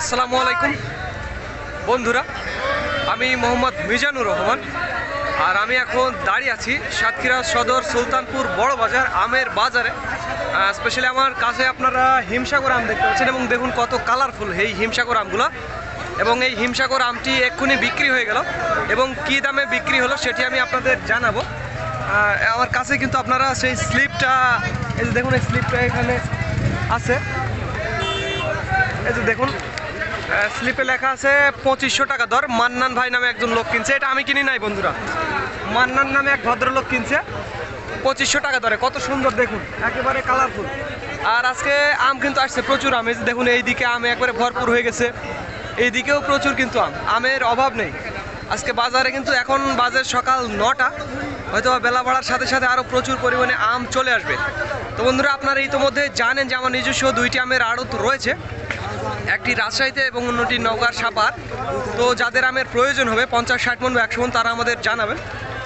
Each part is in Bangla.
আসসালামু আলাইকুম। বন্ধুরা, আমি মোহাম্মদ মিজানুর রহমান, আর আমি এখন দাঁড়িয়ে আছি সাতক্ষীরা সদর সুলতানপুর বড় বাজার আমের বাজারে। স্পেশালি আমার কাছে আপনারা হিমসাগর আম দেখতে পাচ্ছেন এবং দেখুন কত কালারফুল এই হিমসাগর আমগুলো। এবং এই হিমসাগর আমটি এক্ষুনি বিক্রি হয়ে গেল এবং কী দামে বিক্রি হলো সেটি আমি আপনাদের জানাব। আমার কাছে কিন্তু আপনারা সেই স্লিপটা এই যে দেখুন, এই স্লিপটা এখানে আছে। এই যে দেখুন স্লিপে লেখা আছে, পঁচিশশো টাকা দর, মান্নান ভাই নামে একজন লোক কিনছে। এটা আমি কিনি নাই, বন্ধুরা। মান্নান নামে এক ভদ্রলোক কিনছে, পঁচিশশো টাকা দরে। কত সুন্দর, দেখুন। একেবারে কালারফুল আর আজকে আম কিন্তু আসছে, প্রচুর আম। এই দেখুন, এইদিকে আম একবারে ভরপুর হয়ে গেছে। এইদিকেও প্রচুর কিন্তু আম। আমের অভাব নেই। আজকে বাজারে কিন্তু এখন বাজার সকাল নটা। হয়তো বেলা বাড়ার সাথে সাথে আরও প্রচুর পরিমাণে আম চলে আসবে। তো বন্ধুরা, আপনারা ইতোমধ্যে জানেন যে আমার নিজস্ব দুইটি আমের আড়ত রয়েছে। একটি রাজশাহীতে এবং অন্যটি নওগাঁর সাপার তো যাদের আমের প্রয়োজন হবে, পঞ্চাশ, ষাট মন বা একশো মন, তারা আমাদের জানাবেন।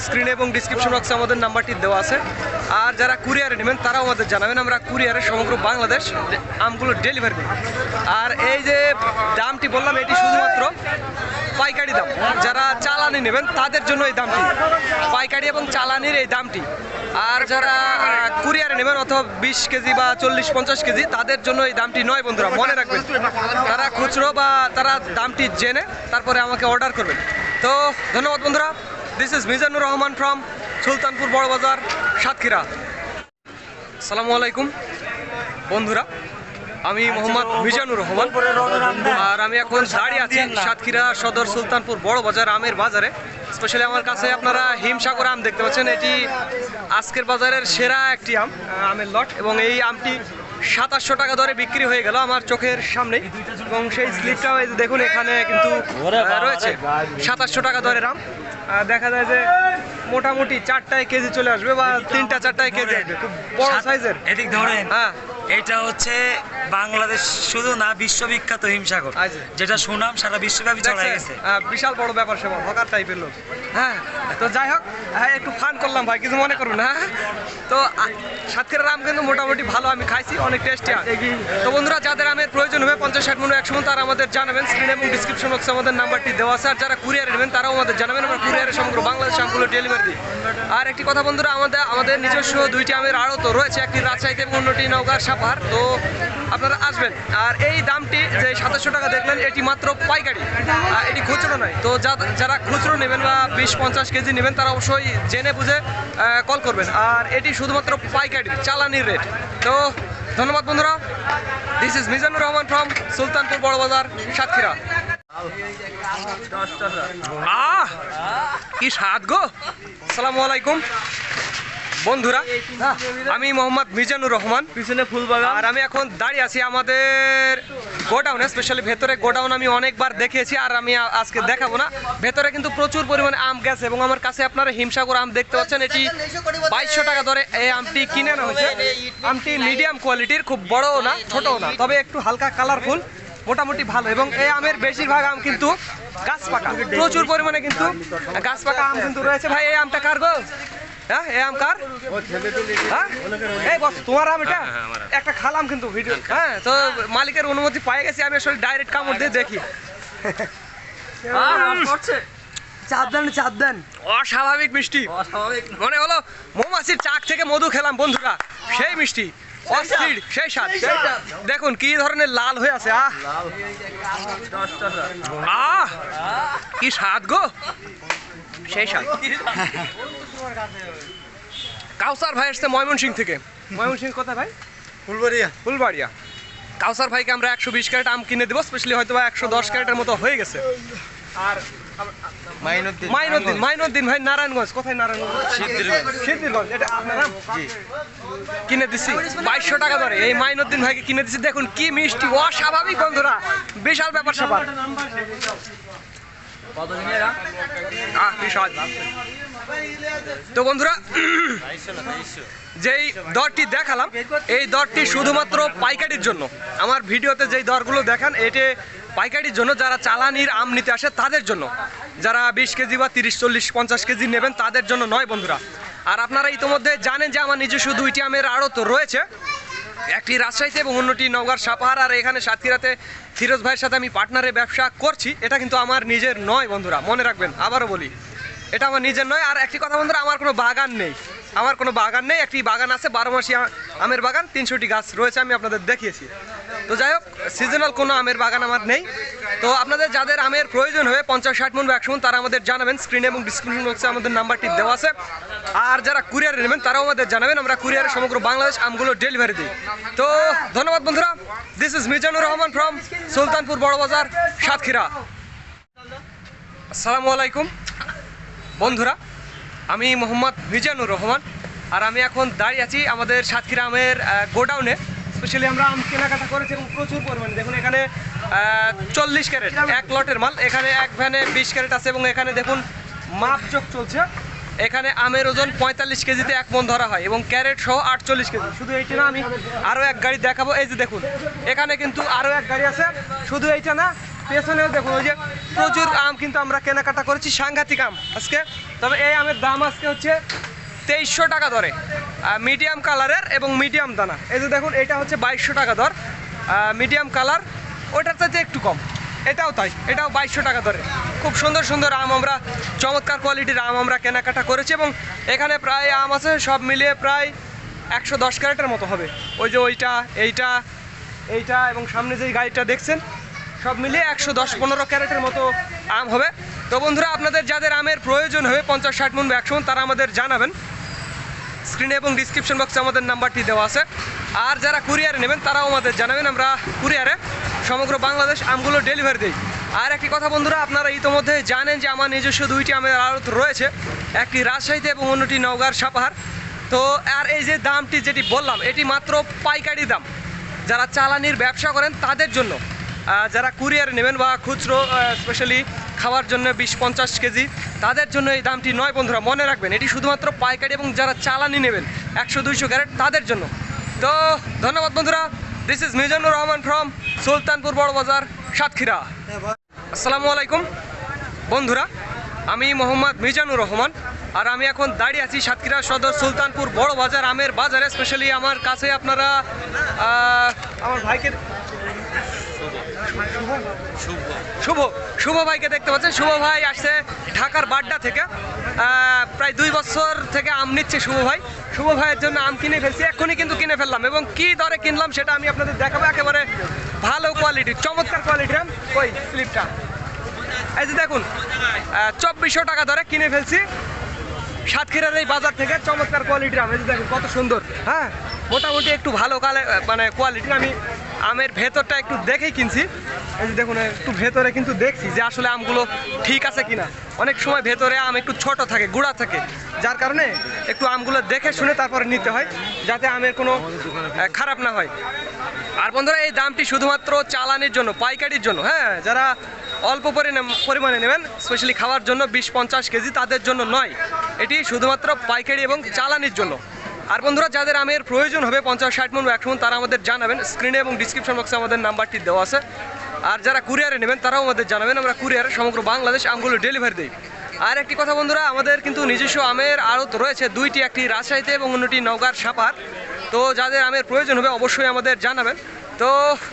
স্ক্রিনে এবং ডিসক্রিপশন বক্সে আমাদের নাম্বারটি দেওয়া আছে। আর যারা কুরিয়ারে নেবেন, তারাও আমাদের জানাবেন। আমরা কুরিয়ারে সমগ্র বাংলাদেশ আমগুলো ডেলিভারি করি। আর এই যে দামটি বললাম, এটি শুধুমাত্র পাইকারি দাম। যারা চালানি নেবেন, তাদের জন্য এই দামটি। পাইকারি এবং চালানির এই দামটি। আর যারা কুরিয়ারে নেবেন অথবা বিশ কেজি বা চল্লিশ, পঞ্চাশ কেজি, তাদের জন্য এই দামটি নয় বন্ধুরা, মনে রাখবেন। তারা খুচরো বা তারা দামটি জেনে তারপরে আমাকে অর্ডার করবেন। তো ধন্যবাদ বন্ধুরা। This is Mizanur Rahman from Sultanpur Barabazar, Satkhira. আসসালামু আলাইকুম। বন্ধুরা আমি মোহাম্মদ মিজানুর রহমান। আর আমি এখন দাঁড়িয়ে আছি সাতক্ষীরা সদর সুলতানপুর বড় বাজার আমের বাজারে। স্পেশালি আমার কাছে আপনারা হিমসাগর আম দেখতে পাচ্ছেন। এটি আজকের বাজারের সেরা একটি আম আমের লট। এবং এই আমটি সাতাশশো টাকা দরে বিক্রি হয়ে গেল আমার চোখের সামনে এবং সেই স্লিপটাও দেখুন এখানে কিন্তু রয়েছে। সাতাশশো টাকা দরের আম। দেখা যায় যে মোটামুটি চারটায় কেজি চলে আসবে বা তিনটা চারটায় কেজি আসবে। খুব বড় সাইজের। এদিক ধরেন। হ্যাঁ। এটা হচ্ছে বাংলাদেশ শুধু না বিশ্ববিখ্যাত হিমসাগর। যেটা সুনাম সারা বিশ্বব্যাপী ছড়াই গেছে। বিশাল বড় ব্যাপার সেবা হকার টাইপের লোক। হ্যাঁ তো যাই হোক হ্যাঁ একটু ফান করলাম ভাই কিছু মনে করুন হ্যাঁ? তো সাতক্ষীরার আম কিন্তু মোটামুটি ভালো আমি খাইছি অনেক টেস্টি তো বন্ধুরা যাদের আমের প্রয়োজন হবে পঞ্চাশ ষাট মনে একশো মন তারা আমাদের জানাবেন স্ক্রিন এবং ডিসক্রিপশন বক্সে আমাদের নাম্বারটি দেওয়া আছে আর যারা কুরিয়ারে নেবেন তারাও আমাদের জানাবেন আমরা কুরিয়ারে সমগ্র বাংলাদেশ আমগুলো ডেলিভারি দিই। আর একটি কথা বন্ধুরা আমাদের আমাদের নিজস্ব দুইটি আমের আড়ত রয়েছে একটি রাজশাহীতে এবং অন্যটি নওগাঁর সাপার তো আপনারা আসবেন। আর এই দামটি যে সাতাশশো টাকা দেখলেন, এটি মাত্র পাইকারি। এটি খুচরো নয়। তো যারা খুচরো নেবেন বা বিশ পঞ্চাশ কেজি নেবেন, তারা অবশ্যই জেনে বুঝে কল করবেন। আর এটি শুধুমাত্র পাইকারি, চালানির রেট। তো ধন্যবাদ বন্ধুরা। This is Mizanur Rahman from Sultanpur Barabazar Satkhira. আহ, কি স্বাদ গো। আসসালামু আলাইকুম। বন্ধুরা আমি মোহাম্মদ মিজানুর রহমান। পিছনে ফুল বাগান। আর আমি এখন দাঁড়িয়ে আছি আমাদের গোডাউনে স্পেশালি ভেতরে গোডাউন আমি অনেকবার দেখেছি আর আমি আজকে দেখাবো না। ভেতরে কিন্তু প্রচুর পরিমাণে আম গেছে এবং আমার কাছে আপনারা হিমসাগর আম দেখতে পাচ্ছেন এটি বাইশশো টাকা ধরে এই আমটি কিনে আনা হয়েছে। আমটি মিডিয়াম কোয়ালিটির খুব বড়ও না ছোটও না তবে একটু হালকা কালারফুল মোটামুটি ভালো এবং এই আমের বেশিরভাগ আম কিন্তু গাছ পাকা প্রচুর পরিমাণে কিন্তু গাছ পাকা আম কিন্তু রয়েছে। ভাই এই আমটা কার গো? হ্যাঁ এই আম কার? হ্যাঁ? এই বস তোমার আম এটা? একটা খালাম কিন্তু ভিডিও। হ্যাঁ তো মালিকের অনুমতি পাই গেছি আমি আসলে ডাইরেক্ট কামড় দিয়ে দেখি। চাপ দেন চাপ দেন। অস্বাভাবিক মিষ্টি। মনে হলো মৌমাছির চাক থেকে মধু খেলাম বন্ধুরা। সেই মিষ্টি অস্থির সেই স্বাদ। দেখুন কি ধরনের লাল হয়ে আছে আহ। আহ কি স্বাদ গো। সেই স্বাদ কাউসার ভাই আসছে ময়মনসিং থেকে। ময়মনসিং কোথায় ভাই? ফুলবাড়িয়া। ফুলবাড়িয়া। কাউসার ভাইকে আমরা একশো বিশ ক্যারেট আম কিনে দেবো স্পেশালি হয়তো বা একশো দশ ক্যারেটের মতো হয়ে গেছে। আর মাইনুদ্দিন মাইনুদ্দিন মাইনুদ্দিন ভাই নারায়ণগঞ্জ। কোথায় নারায়ণগঞ্জ? সিদ্ধিরগঞ্জ। এটা আপনার নাম? কিনে দিচ্ছি বাইশশো টাকা ধরে। এই মাইনুদ্দিন ভাইকে কিনে দিচ্ছি দেখুন কি মিষ্টি অস্বাভাবিক বন্ধুরা। বিশাল ব্যাপার স্যাপার। তো বন্ধুরা, যেই দরটি দেখালাম, এই দরটি শুধুমাত্র পাইকারির জন্য। আমার ভিডিওতে যেই দরগুলো দেখান, এটি পাইকারির জন্য, যারা চালানির আম নিতে আসে তাদের জন্য। যারা বিশ কেজি বা তিরিশ, চল্লিশ, পঞ্চাশ কেজি নেবেন তাদের জন্য নয় বন্ধুরা। আর আপনারা ইতিমধ্যে জানেন যে আমার নিজস্ব দুইটি আমের আড়ত রয়েছে। একটি রাজশাহীতে এবং অন্যটি নওগাঁর সাপাহার। আর এখানে সাতক্ষীরাতে ফিরোজ ভাইয়ের সাথে আমি পার্টনারে ব্যবসা করছি। এটা কিন্তু আমার নিজের নয় বন্ধুরা, মনে রাখবেন, আবারও বলি। এটা আমার নিজের নয়। আর একটি কথা বন্ধুরা, আমার কোনো বাগান নেই। আমার কোনো বাগান নেই। একটি বাগান আছে বারো মাসি আমের বাগান, তিনশোটি গাছ রয়েছে, আমি আপনাদের দেখিয়েছি। তো যাই হোক সিজনাল কোনো আমের বাগান আমার নেই। তো আপনাদের যাদের আমের প্রয়োজন হবে পঞ্চাশ, ষাট মন বা একশো মন তারা আমাদের জানাবেন। স্ক্রিনে এবং ডিসক্রিপশন বক্সে আমাদের নাম্বারটি দেওয়া আছে। আর যারা কুরিয়ারে নেবেন, তারাও আমাদের জানাবেন। আমরা কুরিয়ারে সমগ্র বাংলাদেশ আমগুলো ডেলিভারি দিই। তো ধন্যবাদ বন্ধুরা। This is Mizanur Rahman from Sultanpur Barabazar Satkhira. আসসালামু আলাইকুম। বন্ধুরা, আমি মোহাম্মদ মিজানুর রহমান। আর আমি এখন দাঁড়িয়ে আছি আমাদের সাতক্ষীরা আমের গোডাউনে স্পেশালি আমরা আম কেনাকাটা করেছি এবং প্রচুর পরিমাণে। দেখুন এখানে চল্লিশ ক্যারেট, এক লটের মাল। এখানে এক ভ্যানে বিশ ক্যারেট আছে এবং এখানে দেখুন মাপচোক চলছে। এখানে আমের ওজন পঁয়তাল্লিশ কেজিতে এক মন ধরা হয় এবং ক্যারেট সহ আটচল্লিশ কেজি। শুধু এইটা না, আমি আরও এক গাড়ি দেখাবো। এই যে দেখুন, এখানে কিন্তু আরও এক গাড়ি আছে। শুধু এইটা না পেছনেও দেখুন, ওই যে প্রচুর আম কিন্তু আমরা কেনাকাটা করেছি, সাংঘাতিক আম আজকে। তবে এই আমের দাম আজকে হচ্ছে তেইশশো টাকা দরে। মিডিয়াম কালারের এবং মিডিয়াম দানা। এই যে দেখুন, এটা হচ্ছে বাইশশো টাকা দর। মিডিয়াম কালার ওটার চাইতে একটু কম। এটাও তাই, এটাও বাইশশো টাকা দরে। খুব সুন্দর সুন্দর আম আমরা, চমৎকার কোয়ালিটির আম আমরা কেনাকাটা করেছি এবং এখানে প্রায় আম আছে, সব মিলিয়ে প্রায় একশো দশ ক্যারেটের মতো হবে। ওই যে ওইটা, এইটা এইটা এবং সামনে যে গাড়িটা দেখছেন, সব মিলিয়ে একশো দশ পনেরো ক্যারেটের মতো আম হবে। তো বন্ধুরা, আপনাদের যাদের আমের প্রয়োজন হবে পঞ্চাশ ষাট মন একশো মণ তারা আমাদের জানাবেন। স্ক্রিনে এবং ডিসক্রিপশন বক্সে আমাদের নাম্বারটি দেওয়া আছে। আর যারা কুরিয়ারে নেবেন, তারাও আমাদের জানাবেন। আমরা কুরিয়ারে সমগ্র বাংলাদেশ আমগুলো ডেলিভারি দিই। আর একটি কথা বন্ধুরা, আপনারা ইতোমধ্যে জানেন যে আমার নিজস্ব দুইটি আমের আড়ত রয়েছে। একটি রাজশাহীতে এবং অন্যটি নওগাঁর সাপাহার। তো, আর এই যে দামটি যেটি বললাম, এটি মাত্র পাইকারি দাম। যারা চালানির ব্যবসা করেন, তাদের জন্য। যারা কুরিয়ারে নেবেন বা খুচরো স্পেশালি খাওয়ার জন্য বিশ পঞ্চাশ কেজি, তাদের জন্য এই দামটি নয় বন্ধুরা, মনে রাখবেন, এটি শুধুমাত্র পাইকারি এবং যারা চালানি নেবেন, একশো দুইশো ক্যারেট, তাদের জন্য। তো ধন্যবাদ বন্ধুরা this is Mizanur Rahman from Sultanpur Barabazar Satkhira. আসসালামু আলাইকুম। বন্ধুরা, আমি মোহাম্মদ মিজানুর রহমান, আর আমি এখন দাঁড়িয়ে আছি সাতক্ষীরা সদর সুলতানপুর বড় বাজার আমের বাজারে স্পেশালি আমার কাছে আপনারা আমার ভাইকে শুভ শুভ ভাইকে দেখতে পাচ্ছেন। শুভ ভাই আসছে ঢাকার বাড্ডা থেকে। প্রায় দুই বছর থেকে আম নিচ্ছে শুভ ভাই। শুভ ভাইয়ের জন্য আম কিনে ফেলছি এক্ষুনি কিন্তু কিনে ফেললাম এবং কি দরে কিনলাম সেটা আমি আপনাদের দেখাবো। একেবারে ভালো কোয়ালিটির চমৎকার কোয়ালিটির আম। ওই স্লিপটা এই যে দেখুন চব্বিশশো টাকা দরে কিনে ফেলছি। সাতক্ষীরার এই বাজার থেকে চমৎকার কোয়ালিটির আম। এই দেখুন কত সুন্দর হ্যাঁ? মোটামুটি একটু ভালো কালে মানে কোয়ালিটির আমি আমের ভেতরটা একটু দেখেই কিনছি। এই যে দেখুন, একটু ভেতরে কিন্তু দেখছি যে আসলে আমগুলো ঠিক আছে কিনা। অনেক সময় ভেতরে আম একটু ছোট থাকে, গুঁড়া থাকে। যার কারণে একটু আমগুলো দেখে শুনে তারপরে নিতে হয়, যাতে আমের কোনো খারাপ না হয়। আর বন্ধুরা, এই দামটি শুধুমাত্র চালানির জন্য, পাইকারির জন্য হ্যাঁ? যারা অল্প পরিমাণে নেবেন স্পেশালি খাওয়ার জন্য বিশ পঞ্চাশ কেজি তাদের জন্য নয়। এটি শুধুমাত্র পাইকারি এবং চালানির জন্য। আর বন্ধুরা, যাদের আমের প্রয়োজন হবে পঞ্চাশ, ষাট মন একশো মণ তারা আমাদের জানাবেন। স্ক্রিনে এবং ডিসক্রিপশন বক্সে আমাদের নাম্বারটি দেওয়া আছে। আর যারা কুরিয়ারে নেবেন, তারাও আমাদের জানাবেন। আমরা কুরিয়ারে সমগ্র বাংলাদেশ আমগুলো ডেলিভারি দিই। আর একটি কথা বন্ধুরা, আমাদের কিন্তু নিজস্ব আমের আড়ত রয়েছে। দুইটি, একটি রাজশাহীতে এবং অন্যটি নওগাঁর সাপার। তো যাদের আমের প্রয়োজন হবে, অবশ্যই আমাদের জানাবেন। তো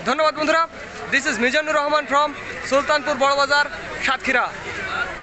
ধন্যবাদ বন্ধুরা। This is Mizanur Rahman from Sultanpur Barabazar Satkhira.